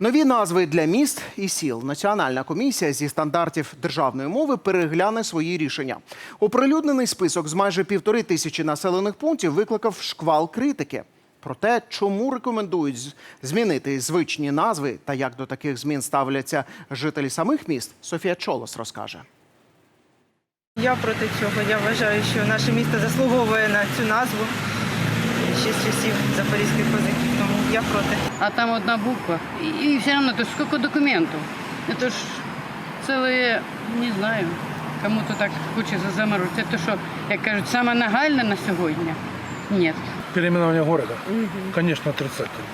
Нові назви для міст і сіл. Національна комісія зі стандартів державної мови перегляне свої рішення. Оприлюднений список з майже півтори тисячі населених пунктів викликав шквал критики. Про те, чому рекомендують змінити звичні назви та як до таких змін ставляться жителі самих міст, Софія Чолос розкаже. Я проти цього. Я вважаю, що наше місто заслуговує на цю назву ще з часів запорізьких козаків. Тому я проти. а там одна буква. И, и все равно, это ж сколько документов. Это ж целые, не знаю, кому-то так хочется заморозить. Это що, як кажуть, саме нагальне на сьогодні? Ні. Переименование города, конечно, отрицательно.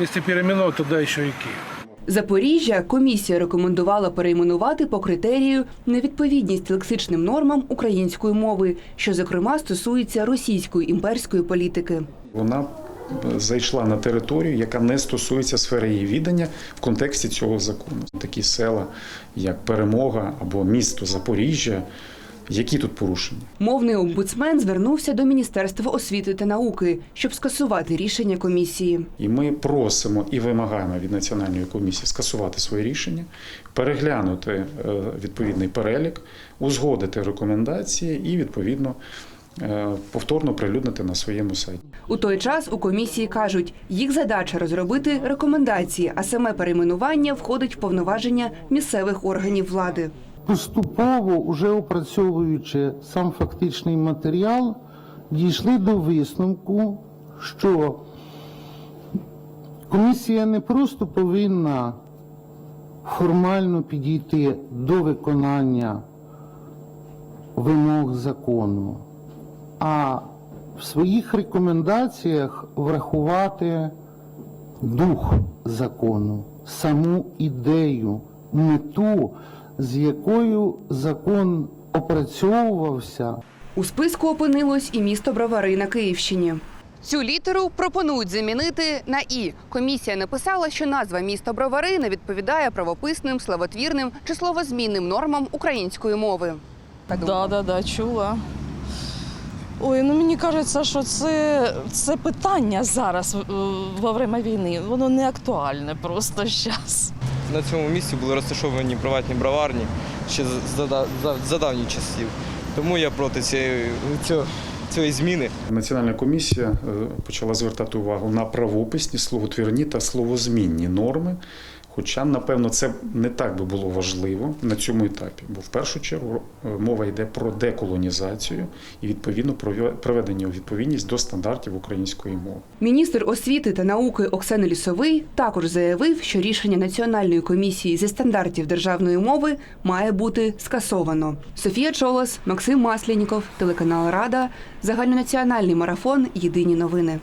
Если переименовать, тогда еще и Киев. Запоріжжя комісія рекомендувала перейменувати по критерію невідповідність лексичним нормам української мови, що зокрема стосується російської імперської політики. Вона зайшла на територію, яка не стосується сфери її відання в контексті цього закону. Такі села, як Перемога або місто Запоріжжя. Які тут порушення? Мовний омбудсмен звернувся до Міністерства освіти та науки, щоб скасувати рішення комісії. І ми просимо і вимагаємо від національної комісії скасувати своє рішення, переглянути е, відповідний перелік, узгодити рекомендації і відповідно е, повторно прилюднити на своєму сайті. У той час у комісії кажуть, їх задача розробити рекомендації, а саме перейменування входить в повноваження місцевих органів влади. Поступово, уже опрацьовуючи сам фактичний матеріал, дійшли до висновку, що комісія не просто повинна формально підійти до виконання вимог закону, а в своїх рекомендаціях врахувати дух закону, саму ідею, мету, з якою закон опрацьовувався. У списку опинилось і місто Бровари на Київщині. Цю літеру пропонують замінити на і. Комісія написала, що назва міста Бровари не відповідає правописним, славотвірним чи словозмінним нормам української мови. Да, да, да, чула. Ой, ну мені кажеться, що це, це питання зараз е, во время війни. Воно не актуальне просто зараз. На цьому місці були розташовані приватні броварні ще за, за, давніх часів. Тому я проти цієї, цього, цієї зміни. Національна комісія е, почала звертати увагу на правописні, словотвірні та словозмінні норми. Хоча, напевно, це не так би було важливо на цьому етапі, бо в першу чергу е, мова йде про деколонізацію і відповідно про приведення у відповідність до стандартів української мови. Міністр освіти та науки Оксана Лісовий також заявив, що рішення Національної комісії зі стандартів державної мови має бути скасовано. Софія Чолос, Максим Масляніков, телеканал Рада, загальнонаціональний марафон Єдині новини.